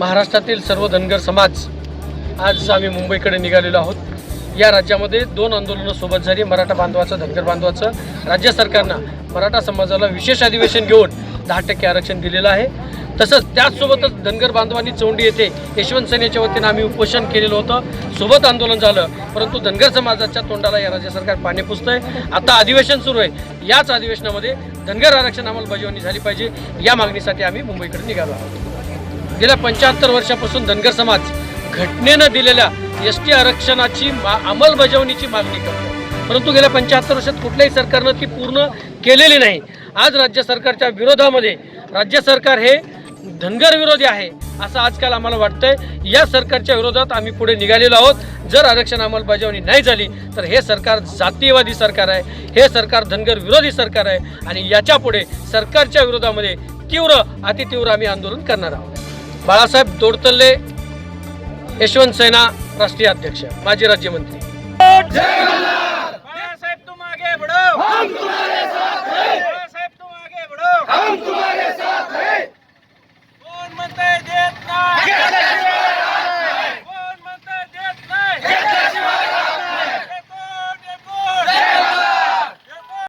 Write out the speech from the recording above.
महाराष्ट्रातील सर्व धनगर समाज आज आम्ही मुंबईकडे निघालेलो आहोत. या राज्यामध्ये दोन आंदोलनं सोबत झाली. मराठा बांधवाचं धनगर बांधवाचं. राज्य सरकारनं मराठा समाजाला विशेष अधिवेशन घेऊन दहा टक्के आरक्षण दिलेलं आहे. तसंच त्याचसोबतच धनगर बांधवांनी चौंडी येथे यशवंत सेनेच्या वतीनं आम्ही उपोषण केलेलं होतं. सोबत आंदोलन झालं परंतु धनगर समाजाच्या तोंडाला या राज्य सरकार पाणी पुसतंय. आता अधिवेशन सुरू आहे. याच अधिवेशनामध्ये धनगर आरक्षण अंमलबजावणी झाली पाहिजे. या मागणीसाठी आम्ही मुंबईकडे निघालो आहोत. गेल्या पंच्याहत्तर वर्षापासून धनगर समाज घटनेनं दिलेल्या एस टी आरक्षणाची मा अंमलबजावणीची मागणी करतो परंतु गेल्या पंच्याहत्तर वर्षात कुठल्याही सरकारनं ती पूर्ण केलेली नाही. आज राज्य सरकारच्या विरोधामध्ये राज्य सरकार हे धनगर विरोधी आहे असं आजकाल आम्हाला वाटतंय. या सरकारच्या विरोधात आम्ही पुढे निघालेलो आहोत. जर आरक्षण अंमलबजावणी नाही झाली तर हे सरकार जातीयवादी सरकार आहे. हे सरकार धनगर विरोधी सरकार आहे. आणि याच्यापुढे सरकारच्या विरोधामध्ये तीव्र अतितीव्र आम्ही आंदोलन करणार आहोत. बाळासाहेब दोडतल्ले यशवंत सेना राष्ट्रीय अध्यक्ष माजी राज्यमंत्री.